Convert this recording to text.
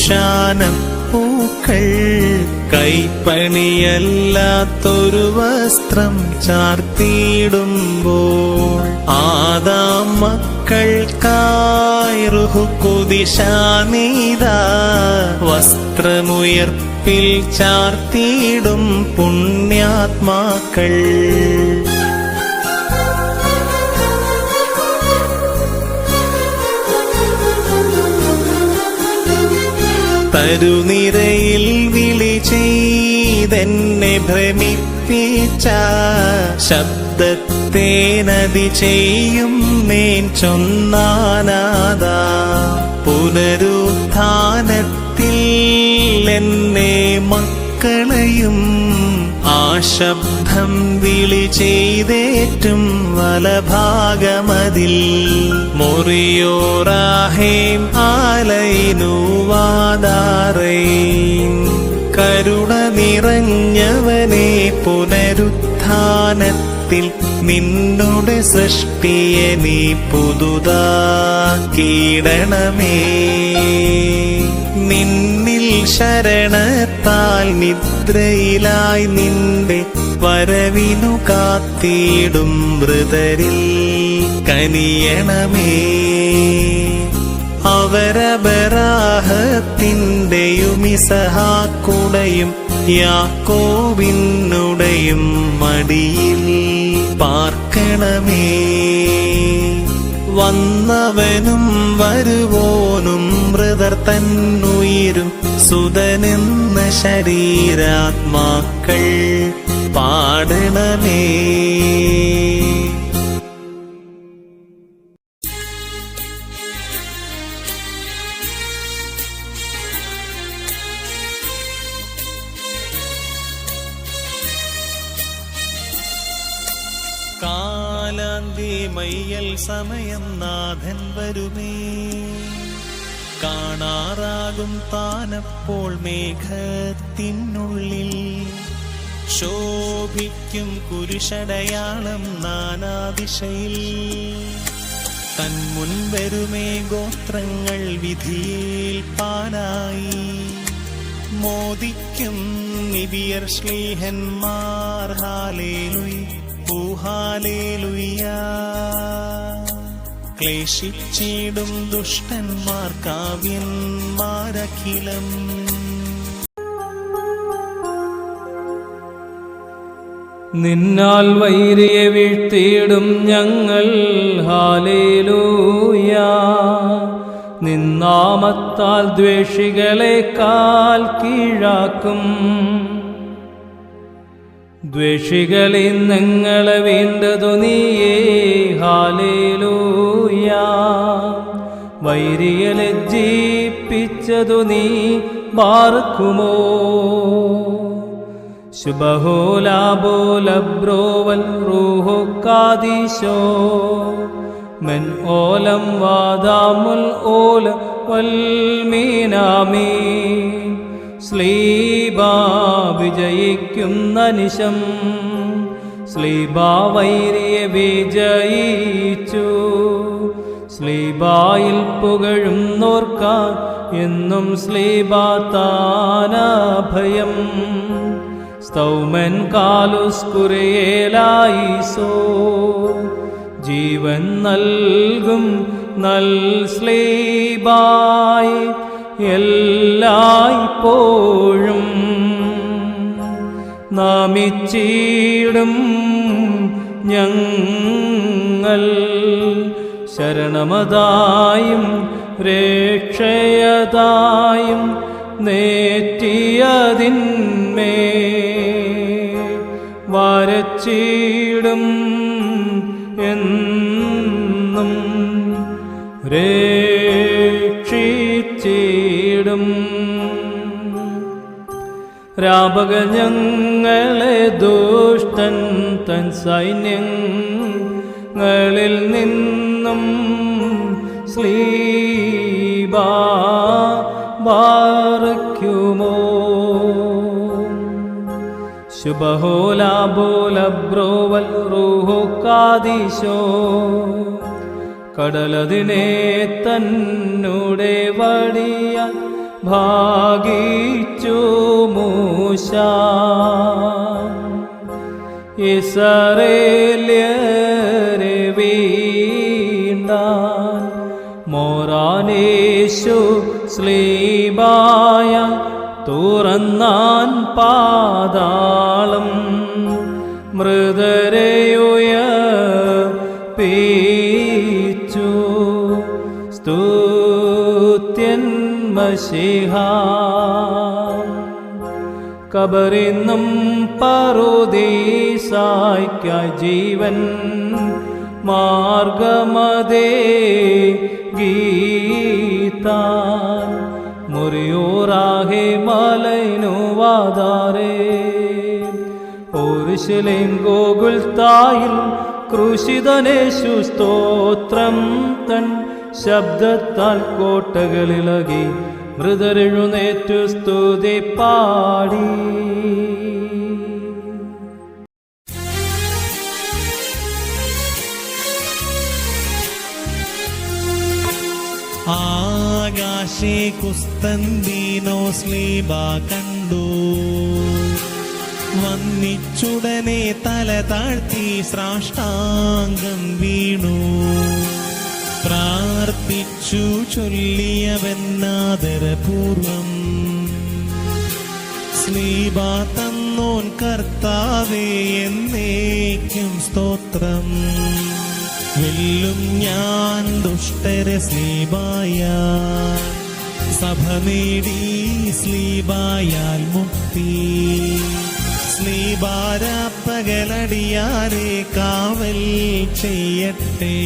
ശൂഷാനം പൂക്കൾ കൈപ്പണിയല്ലാത്തൊരു വസ്ത്രം ചാർത്തിയിടുമ്പോൾ ആദാം മക്കൾക്കായി റുഹു വസ്ത്രമുയർപ്പിൽ ചാർത്തിയിടും പുണ്യാത്മാക്കൾ. തരുനിരയിൽ വിളി ചെയ്തെന്നെ ഭ്രമിപ്പിച്ച ശബ്ദത്തെ നദി ചെയ്യും മേൻ ചൊന്നാനാദ. പുനരുത്ഥാനത്തിൽ എന്നെ മക്കളെയും ആ ശബ്ദം വിളി ചെയ്തേറ്റും വലഭാഗമതിൽ. മുറിയോറാഹേം ആലയിനുവാദാറേ കരുണ നിറഞ്ഞവനെ പുനരുത്ഥാനത്തിൽ നിന്നോട് സൃഷ്ടിയെ നീ പുതുതാക്കിയിടണമേ നിന്നിൽ ശരണത്താൽ നിദ്രയിലായി നിന്റെ വരവിനു കാത്തിടും മൃതരിൽ കനിയണമേ. അവരബരാഹത്തിന്റെയും ഇസഹാക്കുടയും യാക്കോവിനുടയും മടിയിൽ പാർക്കണമേ. വന്നവനും വരുവോനും മൃതർ തന്നുയിരും സുതനെന്ന ശരീരാത്മാക്കൾ. പാടണമേ. സമയം നാഥൻ വരുമേ. കാണാറാകും താനപ്പോൾ മേഘത്തിനുള്ളിൽ. ശോഭിക്കും കുരിശടയാളം നാനാദിശയിൽ. തൻ മുൻവരുമേ ഗോത്രങ്ങൾ വിധിയിൽ പാനായി മോദിക്കും നിബിയർ ശ്ലീഹന്മാർ ഹാലേലുയ് ഊഹാലേലുയ്യ ക്ലേശിച്ചിടും ദുഷ്ടന്മാർ കാവ്യന്മാരഖിലം. നിന്നാൽ വൈരിയെ വീഴ്ത്തിയിടും ഞങ്ങൾ. ഹാലേലൂയ നിന്നാമത്താൽ ദ്വേഷികളെ കാൽ കീഴാക്കും. ദ്വേഷികളിൽ നിങ്ങളെ വീണ്ടതു നീയേ. ഹാലേലൂയ വൈരിയെ ജീപ്പിച്ചതു നീ ബാർക്കുമോ ശുഭഹോലാബോലബ്രോവൽ റൂഹോ കാദീശോ മെൻ ഓലം വാദാമുൽ ഓല വൽമീനാമീ സ്ലീബാ വിജയിക്കുന്ന നിശം. സ്ലീബാ വൈരിയെ വിജയിച്ചു. സ്ലീബായിൽ പുകഴുന്നോർക്കാൻ എന്നും സ്ലീബാ താനാഭയം. സ്തൗമൻ കാലുസ്കുരയേലായിസോ ജീവൻ നൽകും നൽ സ്ലീബായി എല്ലായ്പ്പോഴും. നാമിച്ചീടും ഞങ്ങൾ ശരണമതായും രക്ഷയതായും നേറ്റിയതിന്മേ വരച്ചിടും എന്നും രക്ഷിച്ചിടും. രാപക ഞങ്ങളെ ദുഷ്ടൻ തൻ സൈന്യങ്ങളിൽ നിന്നും സ്ലീബാ ശുഭഹോലാബോലബ്രോവൽ റൂഹോ കാദീശോ കടലതിനെ തന്നൂടെ വടിയ ഭാഗിച്ചു മൂശ. ഇസറേല്യരെ വീണ്ടാൻ മോറാനേശു ശ്ലീബായ തുറന്നാൻ പാതാളം മൃതരയുയ പീച്ചു സ്തുത്യൻ മഷിഹ കബറിന്നും പറുദീസായ്ക്ക ജീവൻ മാർഗമതേ ഗീത. മുറിയോറാകെ ഓരുശലേം ഗോകുൽ തായിൽ ക്രൂശിതനേശു സ്തോത്രം. തൻ ശബ്ദത്താൽ കോട്ടകളിലകി മൃതരെഴുന്നേറ്റു സ്തുതി പാടി. ആകാശേ കുസ്തന്തീനോസ് ലീബ കണ്ടു. വന്നിച്ചുടനെ തല താഴ്ത്തി ശ്രാഷ്ടാംഗം വീണു. പ്രാർത്ഥിച്ചു ചൊല്ലിയവെന്നാദരപൂർവം. സ്ലീബ തന്നോൻ കർത്താവേ എന്നേക്കും സ്തോത്രം. വെല്ലും ഞാൻ ദുഷ്ടരെ സ്ലീബായ സഭ നേടി സ്ലീബായാൽ മുക്തി. സ്ലീബാര പകലടിയാരെ കാവൽ ചെയ്യട്ടെ.